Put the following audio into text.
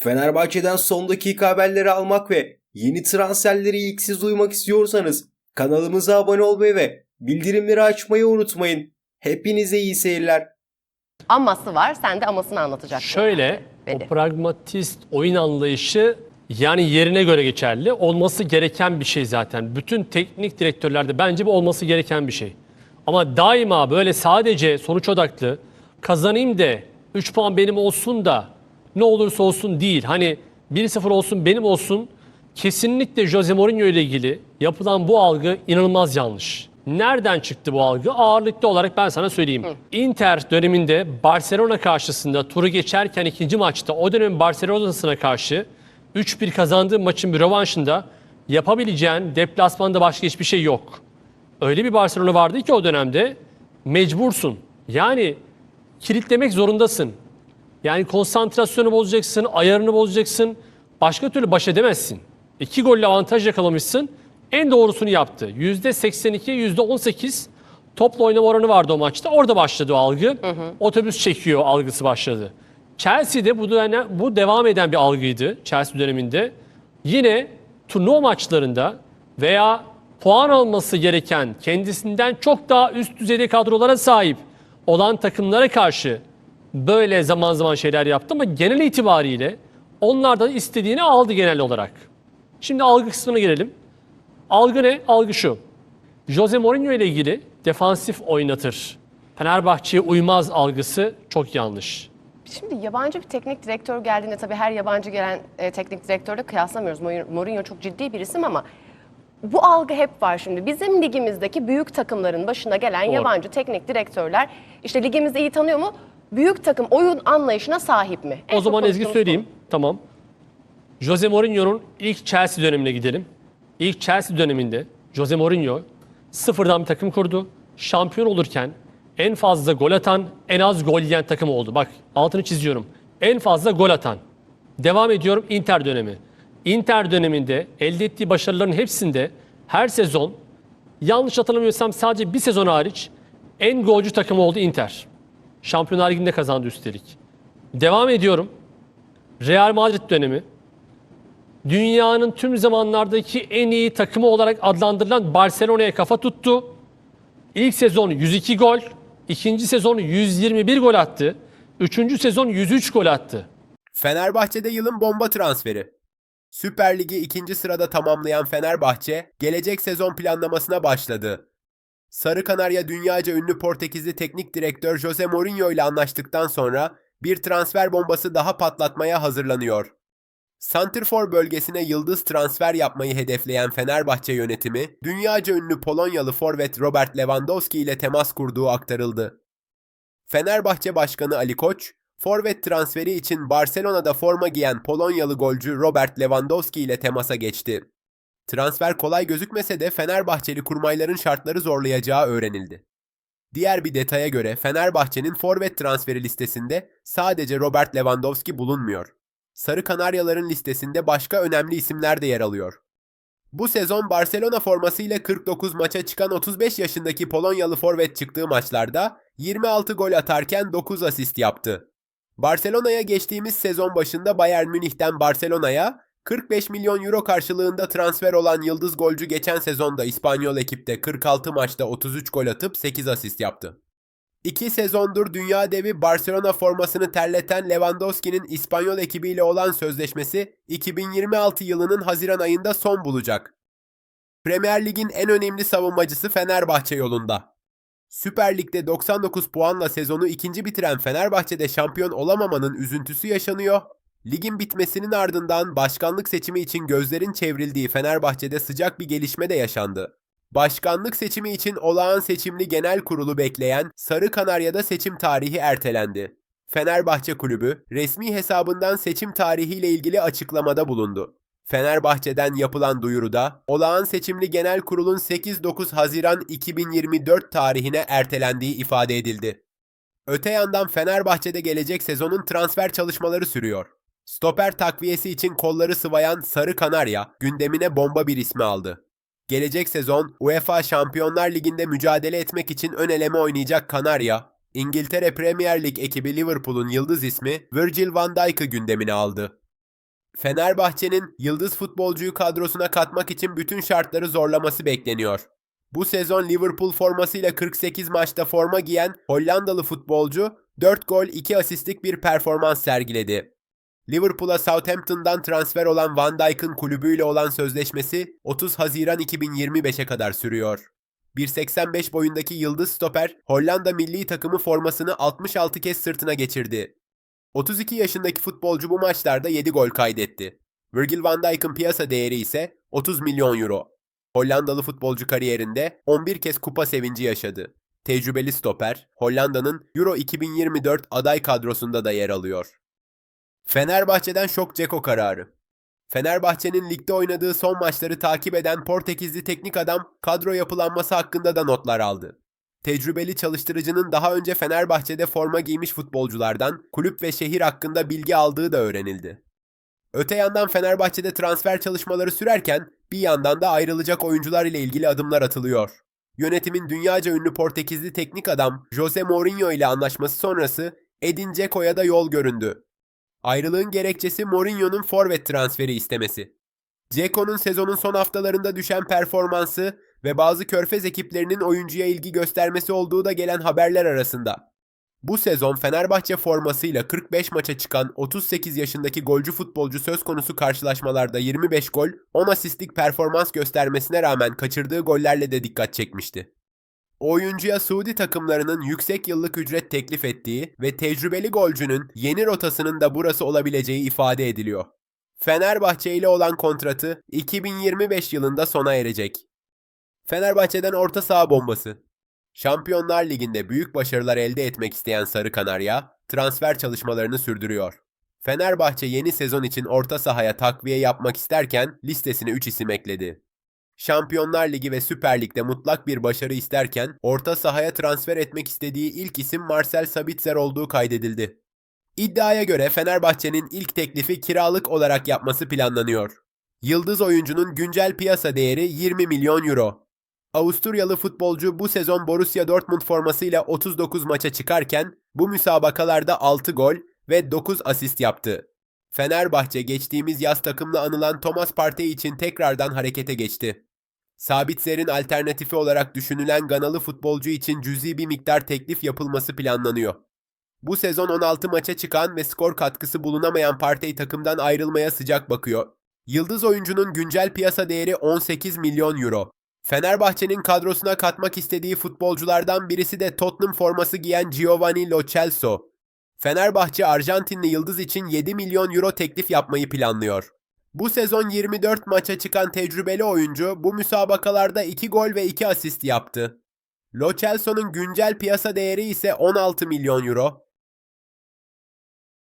Fenerbahçe'den son dakika haberleri almak ve yeni transferleri ilk siz duymak istiyorsanız kanalımıza abone olmayı ve bildirimleri açmayı unutmayın. Hepinize iyi seyirler. Aması var. Sen de amasını anlatacaksın. Şöyle, Beni. o pragmatist oyun anlayışı yani yerine göre geçerli. Olması gereken bir şey zaten. Bütün teknik direktörlerde bence bu olması gereken bir şey. Ama daima böyle sadece sonuç odaklı kazanayım da 3 puan benim olsun da ne olursa olsun değil. Hani 1-0 olsun benim olsun. Kesinlikle Jose Mourinho ile ilgili yapılan bu algı inanılmaz yanlış. Nereden çıktı bu algı? Ağırlıklı olarak ben sana söyleyeyim. Inter döneminde Barcelona karşısında turu geçerken ikinci maçta o dönem Barcelona'sına karşı 3-1 kazandığı maçın bir rövanşında yapabileceğin deplasmanda başka hiçbir şey yok. Öyle bir Barcelona vardı ki o dönemde mecbursun. Yani kilitlemek zorundasın. Yani konsantrasyonu bozacaksın, ayarını bozacaksın. Başka türlü baş edemezsin. İki golle avantaj yakalamışsın. En doğrusunu yaptı. %82, %18 topla oynama oranı vardı o maçta. Orada başladı o algı. Otobüs çekiyor algısı başladı. Chelsea'de bu, dönem, bu devam eden bir algıydı Chelsea döneminde. Yine turnuva maçlarında veya puan alması gereken kendisinden çok daha üst düzeyde kadrolara sahip olan takımlara karşı böyle zaman zaman şeyler yaptı ama genel itibariyle onlardan istediğini aldı genel olarak. Şimdi algı kısmına gelelim. Algı ne? Algı şu. Jose Mourinho ile ilgili defansif oynatır. Fenerbahçe'ye uymaz algısı çok yanlış. Şimdi yabancı bir teknik direktör geldiğinde tabii her yabancı gelen e, teknik direktörle kıyaslamıyoruz. Mourinho- çok ciddi bir isim ama bu algı hep var şimdi. Bizim ligimizdeki büyük takımların başına gelen Doğru. yabancı teknik direktörler işte ligimizde iyi tanıyor mu? Büyük takım oyun anlayışına sahip mi? En O zaman Ezgi söyleyeyim. Tamam. Jose Mourinho'nun ilk Chelsea dönemine gidelim. İlk Chelsea döneminde Jose Mourinho sıfırdan bir takım kurdu. Şampiyon olurken en fazla gol atan, en az gol yiyen takım oldu. Bak altını çiziyorum. En fazla gol atan. Devam ediyorum Inter dönemi. Inter döneminde elde ettiği başarıların hepsinde her sezon yanlış hatırlamıyorsam sadece bir sezon hariç en golcü takımı oldu Inter. Şampiyonlar Ligi'nde kazandı üstelik. Devam ediyorum. Real Madrid dönemi. Dünyanın tüm zamanlardaki en iyi takımı olarak adlandırılan Barcelona'ya kafa tuttu. İlk sezon 102 gol, ikinci sezon 121 gol attı. Üçüncü sezon 103 gol attı. Fenerbahçe'de yılın bomba transferi. Süper Ligi ikinci sırada tamamlayan Fenerbahçe, gelecek sezon planlamasına başladı. Sarı Kanarya dünyaca ünlü Portekizli teknik direktör Jose Mourinho ile anlaştıktan sonra bir transfer bombası daha patlatmaya hazırlanıyor. Santrfor bölgesine yıldız transfer yapmayı hedefleyen Fenerbahçe yönetimi, dünyaca ünlü Polonyalı forvet Robert Lewandowski ile temas kurduğu aktarıldı. Fenerbahçe Başkanı Ali Koç, forvet transferi için Barcelona'da forma giyen Polonyalı golcü Robert Lewandowski ile temasa geçti. Transfer kolay gözükmese de Fenerbahçeli kurmayların şartları zorlayacağı öğrenildi. Diğer bir detaya göre Fenerbahçe'nin forvet transferi listesinde sadece Robert Lewandowski bulunmuyor. Sarı Kanaryaların listesinde başka önemli isimler de yer alıyor. Bu sezon Barcelona formasıyla 49 maça çıkan 35 yaşındaki Polonyalı forvet çıktığı maçlarda 26 gol atarken 9 asist yaptı. Barcelona'ya geçtiğimiz sezon başında Bayern Münih'ten Barcelona'ya 45 milyon euro karşılığında transfer olan yıldız golcü geçen sezonda İspanyol ekipte 46 maçta 33 gol atıp 8 asist yaptı. İki sezondur dünya devi Barcelona formasını terleten Lewandowski'nin İspanyol ekibiyle olan sözleşmesi 2026 yılının Haziran ayında son bulacak. Premier Lig'in en önemli savunmacısı Fenerbahçe yolunda. Süper Lig'de 99 puanla sezonu ikinci bitiren Fenerbahçe'de şampiyon olamamanın üzüntüsü yaşanıyor. Ligin bitmesinin ardından başkanlık seçimi için gözlerin çevrildiği Fenerbahçe'de sıcak bir gelişme de yaşandı. Başkanlık seçimi için olağan seçimli genel kurulu bekleyen Sarı Kanarya'da seçim tarihi ertelendi. Fenerbahçe Kulübü resmi hesabından seçim tarihiyle ilgili açıklamada bulundu. Fenerbahçe'den yapılan duyuruda olağan seçimli genel kurulun 8-9 Haziran 2024 tarihine ertelendiği ifade edildi. Öte yandan Fenerbahçe'de gelecek sezonun transfer çalışmaları sürüyor. Stoper takviyesi için kolları sıvayan Sarı Kanarya gündemine bomba bir ismi aldı. Gelecek sezon UEFA Şampiyonlar Ligi'nde mücadele etmek için ön eleme oynayacak Kanarya, İngiltere Premier Lig ekibi Liverpool'un yıldız ismi Virgil van Dijk'ı gündemine aldı. Fenerbahçe'nin yıldız futbolcuyu kadrosuna katmak için bütün şartları zorlaması bekleniyor. Bu sezon Liverpool formasıyla 48 maçta forma giyen Hollandalı futbolcu 4 gol 2 asistlik bir performans sergiledi. Liverpool'a Southampton'dan transfer olan Van Dijk'ın kulübüyle olan sözleşmesi 30 Haziran 2025'e kadar sürüyor. 1.85 boyundaki yıldız stoper Hollanda milli takımı formasını 66 kez sırtına geçirdi. 32 yaşındaki futbolcu bu maçlarda 7 gol kaydetti. Virgil van Dijk'ın piyasa değeri ise 30 milyon euro. Hollandalı futbolcu kariyerinde 11 kez kupa sevinci yaşadı. Tecrübeli stoper, Hollanda'nın Euro 2024 aday kadrosunda da yer alıyor. Fenerbahçe'den şok Ceko kararı. Fenerbahçe'nin ligde oynadığı son maçları takip eden Portekizli teknik adam kadro yapılanması hakkında da notlar aldı. Tecrübeli çalıştırıcının daha önce Fenerbahçe'de forma giymiş futbolculardan kulüp ve şehir hakkında bilgi aldığı da öğrenildi. Öte yandan Fenerbahçe'de transfer çalışmaları sürerken bir yandan da ayrılacak oyuncular ile ilgili adımlar atılıyor. Yönetimin dünyaca ünlü Portekizli teknik adam Jose Mourinho ile anlaşması sonrası Edin Dzeko'ya da yol göründü. Ayrılığın gerekçesi Mourinho'nun forvet transferi istemesi. Dzeko'nun sezonun son haftalarında düşen performansı ve bazı körfez ekiplerinin oyuncuya ilgi göstermesi olduğu da gelen haberler arasında. Bu sezon Fenerbahçe formasıyla 45 maça çıkan 38 yaşındaki golcü futbolcu söz konusu karşılaşmalarda 25 gol, 10 asistlik performans göstermesine rağmen kaçırdığı gollerle de dikkat çekmişti. Oyuncuya Suudi takımlarının yüksek yıllık ücret teklif ettiği ve tecrübeli golcünün yeni rotasının da burası olabileceği ifade ediliyor. Fenerbahçe ile olan kontratı 2025 yılında sona erecek. Fenerbahçe'den orta saha bombası. Şampiyonlar Ligi'nde büyük başarılar elde etmek isteyen Sarı Kanarya transfer çalışmalarını sürdürüyor. Fenerbahçe yeni sezon için orta sahaya takviye yapmak isterken listesine 3 isim ekledi. Şampiyonlar Ligi ve Süper Lig'de mutlak bir başarı isterken orta sahaya transfer etmek istediği ilk isim Marcel Sabitzer olduğu kaydedildi. İddiaya göre Fenerbahçe'nin ilk teklifi kiralık olarak yapması planlanıyor. Yıldız oyuncunun güncel piyasa değeri 20 milyon euro. Avusturyalı futbolcu bu sezon Borussia Dortmund formasıyla 39 maça çıkarken bu müsabakalarda 6 gol ve 9 asist yaptı. Fenerbahçe geçtiğimiz yaz takımla anılan Thomas Partey için tekrardan harekete geçti. Sabitzer'in alternatifi olarak düşünülen Ganalı futbolcu için cüzi bir miktar teklif yapılması planlanıyor. Bu sezon 16 maça çıkan ve skor katkısı bulunamayan Partey takımdan ayrılmaya sıcak bakıyor. Yıldız oyuncunun güncel piyasa değeri 18 milyon euro. Fenerbahçe'nin kadrosuna katmak istediği futbolculardan birisi de Tottenham forması giyen Giovanni Lo Celso. Fenerbahçe Arjantinli yıldız için 7 milyon euro teklif yapmayı planlıyor. Bu sezon 24 maça çıkan tecrübeli oyuncu bu müsabakalarda 2 gol ve 2 asist yaptı. Lo Celso'nun güncel piyasa değeri ise 16 milyon euro.